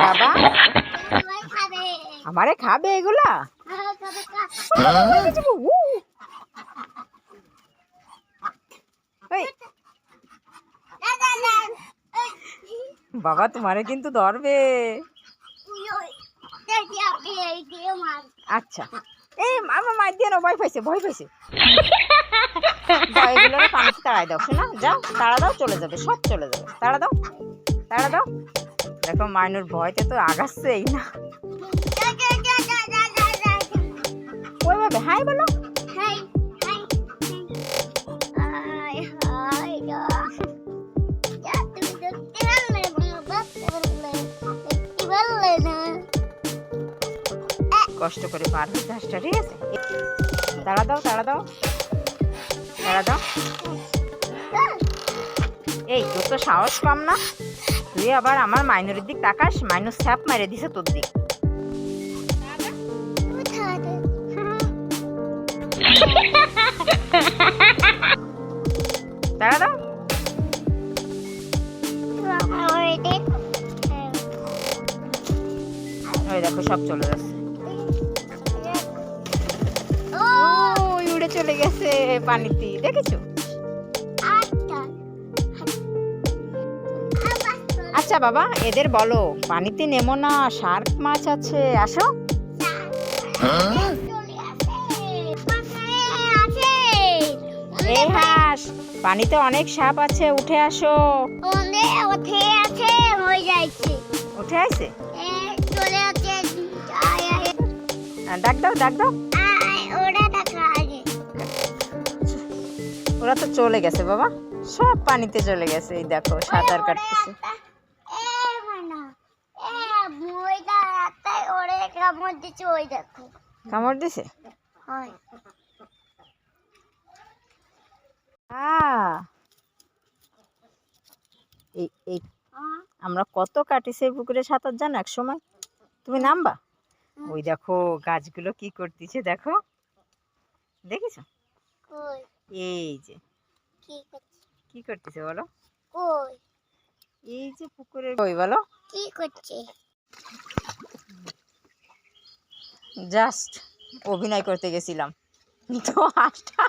বাবা? আমারে খাবে এগুলা? বাবা, তোমারে কিন্তু ধরবে। আচ্ছা। এই, আমার মায়ের দিয়ে না, ভয় পাইছে ভয় পাইছে। পানিতে তাড়াই দাও, শোনা, যাও, তাড়া দাও, চলে যাবে, সব চলে যাবে। তাড়া দাও তাড়া দাও। দেখো মাইনুর ভয়তে তো আগাচ্ছেই না। হাই বলো। কষ্ট করে পার হতে আসটা ঠিক আছে? তাড়া দাও তাড়া দাও। তাড়া দাও। এই, তোর তো সাহস কম না? তুই আবার আমার মাইনুরের দিক তাকাস মাইনুর স্যাপ মেরে দিছে তোর দিক? তাড়া দাও ওই দেখ। সব চলে যাচ্ছে ও উড়ে চলে গেছে পানিতে দেখেছ আচ্ছা বাবা এদের বলো পানিতে নেমো না শার্ক মাছ আছে আসো। এই হাঁস পানিতে অনেক সাপ আছে উঠে আসো। উঠে আসে আহ, ডাক দাও ডাক দাও। ওরা তো চলে গেছে বাবা। সব পানিতে চলে গেছে এই দেখো সাঁতার কাটতেছে। ওই দেখো। কামড় দিছে? হয়। আমরা কত কাটিছে এই পুকুরে সাঁতার জানো এক সময় তুমি নামবা? ওই দেখো গাছগুলো কি করতেছে দেখো। দেখেছ? এই যে। কি করতেছে বলো? কই? এই যে পুকুরের ওই বলো? কি করছে? জাস্ট অভিনয় করতে গেছিলাম। তো হাঁসটা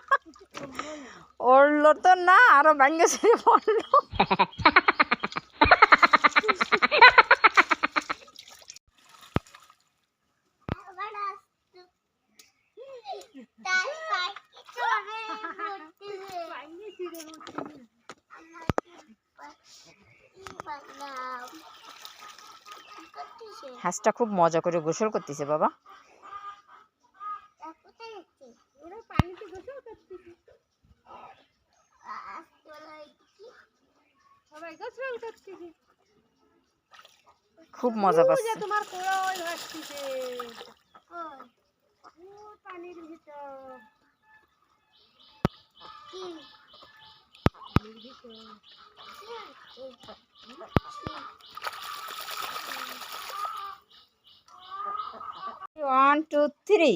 ওড়লো তো না, আরও ব্যাঙ্গে ছেড়ে পড়ল। হাঁসটা খুব মজা করে গোসল করতেছে, বাবা। খুব মজা পাচ্ছে। তোমার কোড়া ওই ভাসতিছে পানির ভিতর। কি ওয়ান টু থ্রি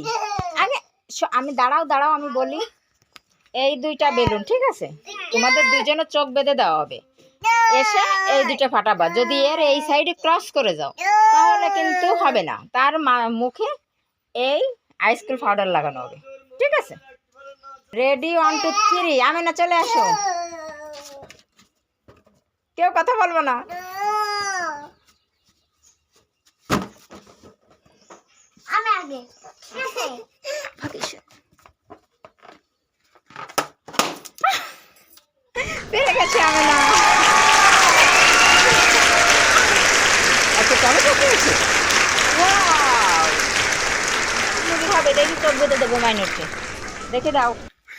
আগে আমি দাঁড়াও দাঁড়াও আমি বলি। এই দুইটা বেলুন ঠিক আছে? তোমাদের দুইজনের চোখ বেঁধে দেওয়া হবে। এসে এই দুইটা ফাটাবা যদি এর এই সাইডে ক্রস করে যাও তাহলে কিন্তু হবে না। তার মুখে এই আইসক্রিম পাউডার লাগানো হবে। ঠিক আছে? রেডি ওয়ান টু থ্রি আমি না চলে আসো। কেউ কথা বলব না? আমি আগে। পেরে গেছে আমি না আচ্ছা টমেটো পেয়েছি যদি হবে দেখি চোখ বেঁধে দেবো মাইনুরকে দেখে দাও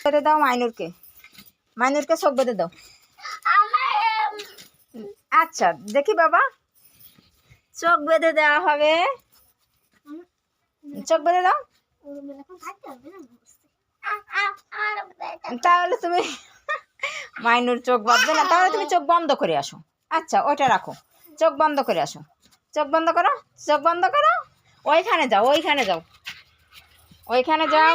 বেঁধে দাও মাইনুরকে মাইনুরকে চোখ বেঁধে দাও আচ্ছা দেখি বাবা চোখ বেঁধে দেওয়া হবে চোখ বেঁধে দাও তাহলে তুমি মাইনুর চোখ বাঁধবে না তাহলে তুমি চোখ বন্ধ করে আসো আচ্ছা ওইটা রাখো চোখ বন্ধ করে আসো চোখ বন্ধ করো চোখ বন্ধ করো। ওইখানে যাও ওইখানে যাও। ওইখানে যাও।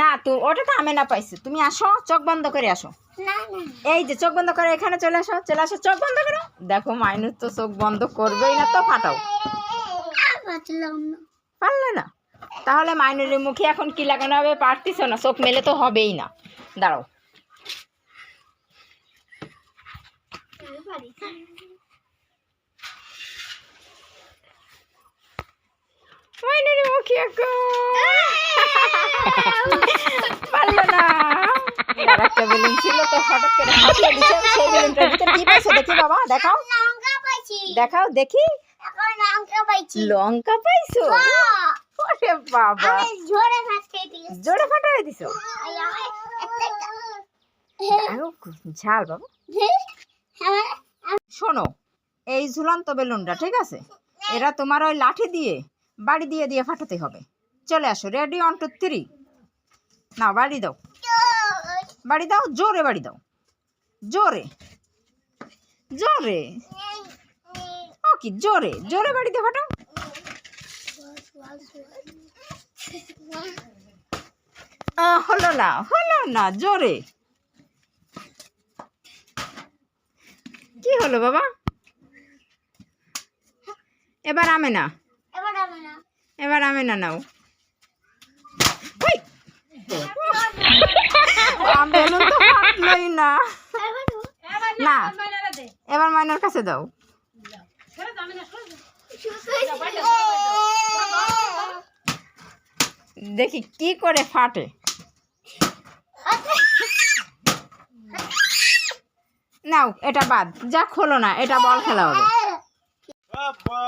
না তো ওটা তো আমি না পাইছি। তুমি আসো চোখ বন্ধ করে আসো। এই যে চোখ বন্ধ করে এখানে চলে আসো চলে আসো চোখ বন্ধ করো। দেখো মাইনুর তো চোখ বন্ধ করবেই না তো ফাটাও। না। পারলে না। তাহলে মাইনুরের মুখে এখন কি লাগানো হবে পারতিস না? চোখ মেলে তো হবেই না। দাঁড়াও। পারি মাইনুরের মুখে এখন পারল না। আর একটা বেলুন ছিল তো হঠাৎ করে ফাটিয়ে দিচ্ছে সেই বেলুনটার ভিতরে কি পাইছো দেখি বাবা দেখাও। লঙ্কা পাইছি দেখাও দেখি। এখন লঙ্কা পাইছি? লঙ্কা পাইছো ওরে বাবা। আমি জোরে ফাটাই দিছো। ঝাল বাবা। শোনো, এই ঝুলন্ত বেলুনটা, ঠিক আছে? এরা তোমার ওই লাঠি দিয়ে, বাড়ি দিয়ে দিয়ে ফাটাতে হবে। চলে আসো, রেডি অন টু থ্রি না বাড়ি দাও। বাড়ি দাও, জোরে বাড়ি দাও। জোরে। জোরে। ও কি, জোরে? জোরে বাড়ি দিয়ে ফাটাও। হলো না হলো না, জোরে। কি হলো বাবা? এবার আমে না এবার আমি না নাও। বেলুন তো ফাটলোই না। না এবার মাইনার কাছে দাও। দেখি কি করে ফাটে। নাও এটা বাদ। যা খোলো না এটা বল খেলা হবে। বাবা,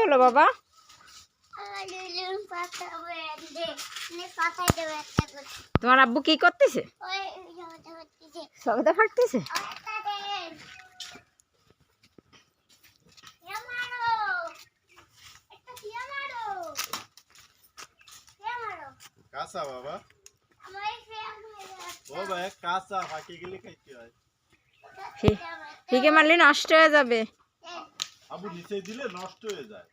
হলো যাব তোমার আব্বু কি করতেছে জামাটা ফাটতেছে। কাঁচা বাবা। ও ভাই কাঁচা ফাঁকে গেলে খাইতে হয় হি- মারলে নষ্ট হয়ে যাবে আবু নিচে দিলে নষ্ট হয়ে যায়